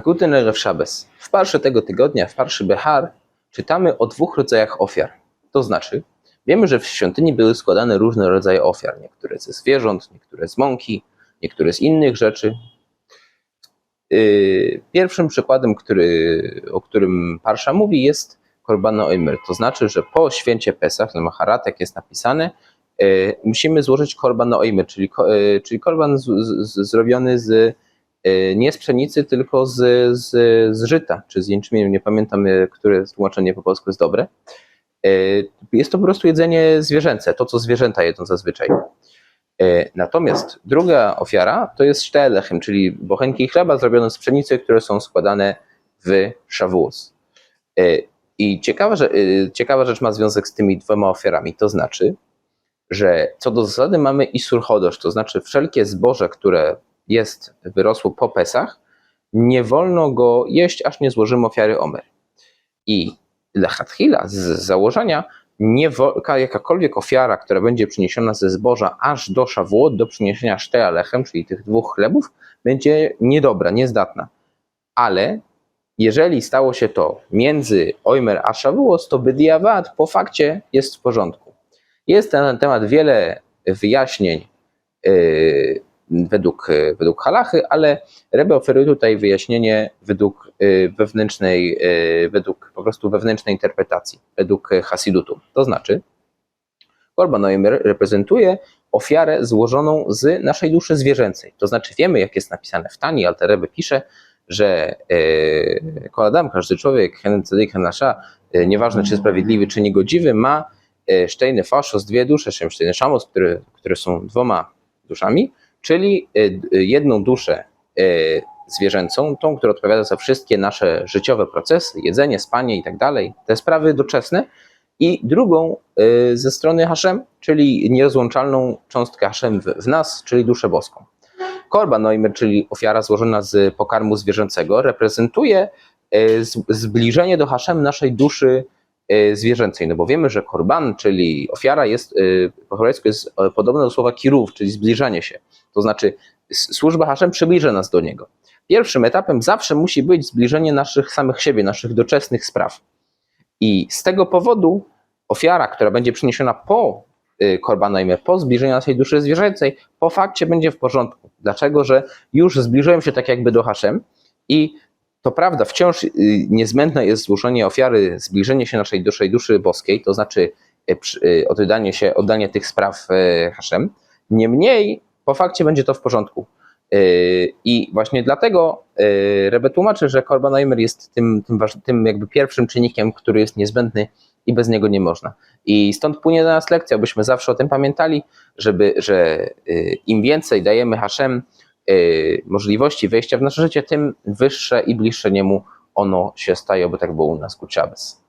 Guten Erev Shabbos. W parszy tego tygodnia, w parszy Behar, czytamy o dwóch rodzajach ofiar. To znaczy, wiemy, że w świątyni były składane różne rodzaje ofiar. Niektóre ze zwierząt, niektóre z mąki, niektóre z innych rzeczy. Yy, Pierwszym przykładem, który, o którym Parsza mówi, jest Korban Oimer. To znaczy, że po święcie Pesach, na Maharatek jest napisane, yy, musimy złożyć Korban Oimer, czyli, yy, czyli korban z, z, zrobiony z nie z pszenicy, tylko z, z, z żyta, czy z jęczmieniu, nie pamiętam, yy, które tłumaczenie po polsku jest dobre. Yy, Jest to po prostu jedzenie zwierzęce, to co zwierzęta jedzą zazwyczaj. E, Natomiast druga ofiara to jest sztelechem, czyli bochenki chleba zrobione z pszenicy, które są składane w szawuos. E, I ciekawa, że, e, ciekawa rzecz ma związek z tymi dwoma ofiarami, to znaczy, że co do zasady mamy isur chodosz, to znaczy wszelkie zboże, które jest, wyrosło po Pesach, nie wolno go jeść, aż nie złożymy ofiary omer. I lechatchila z założenia nie jakakolwiek ofiara, która będzie przyniesiona ze zboża aż do szawuot, do przyniesienia sztea lechem, czyli tych dwóch chlebów, będzie niedobra, niezdatna. Ale jeżeli stało się to między Oimer a Szawuos, to Bediawad po fakcie jest w porządku. Jest na ten temat wiele wyjaśnień yy, według, według halachy, ale Rebbe oferuje tutaj wyjaśnienie według yy, wewnętrznej, yy, według po prostu wewnętrznej interpretacji, według Hasidutu. To znaczy, Korban Oimer reprezentuje ofiarę złożoną z naszej duszy zwierzęcej. To znaczy wiemy, jak jest napisane w Tani, ale Rebbe pisze, że e, Koladam, każdy człowiek, hen tzedik, hen nasza, e, nieważne czy sprawiedliwy, czy niegodziwy, ma sztejny faszos, dwie dusze, sztejny szamos, które, które są dwoma duszami, czyli e, d- jedną duszę e, zwierzęcą, tą, która odpowiada za wszystkie nasze życiowe procesy, jedzenie, spanie i tak dalej, te sprawy doczesne, i drugą ze strony Hashem, czyli nierozłączalną cząstkę Hashem w, nas, czyli duszę boską. Korban Noimer, czyli ofiara złożona z pokarmu zwierzęcego, reprezentuje zbliżenie do Hashem naszej duszy zwierzęcej, no bo wiemy, że korban, czyli ofiara jest, y, po hebrajsku jest e, podobne do słowa kirów, czyli zbliżanie się. To znaczy służba Hashem przybliża nas do niego. Pierwszym etapem zawsze musi być zbliżenie naszych samych siebie, naszych doczesnych spraw. I z tego powodu ofiara, która będzie przyniesiona po Korbanojmie, po zbliżeniu naszej duszy zwierzęcej, po fakcie będzie w porządku. Dlaczego? Że już zbliżyłem się tak jakby do Haszem i to prawda, wciąż y, niezbędne jest złożenie ofiary, zbliżenie się naszej duszy, duszy boskiej, to znaczy przy- y, oddanie się, oddanie tych spraw y, Haszem. Niemniej po fakcie będzie to w porządku. I właśnie dlatego Rebe tłumaczy, że Korban Oimer jest tym, tym, tym jakby pierwszym czynnikiem, który jest niezbędny i bez niego nie można. I stąd płynie do nas lekcja, byśmy zawsze o tym pamiętali, żeby, że im więcej dajemy Hashem yy, możliwości wejścia w nasze życie, tym wyższe i bliższe niemu ono się staje, bo tak było u nas Kuciabes.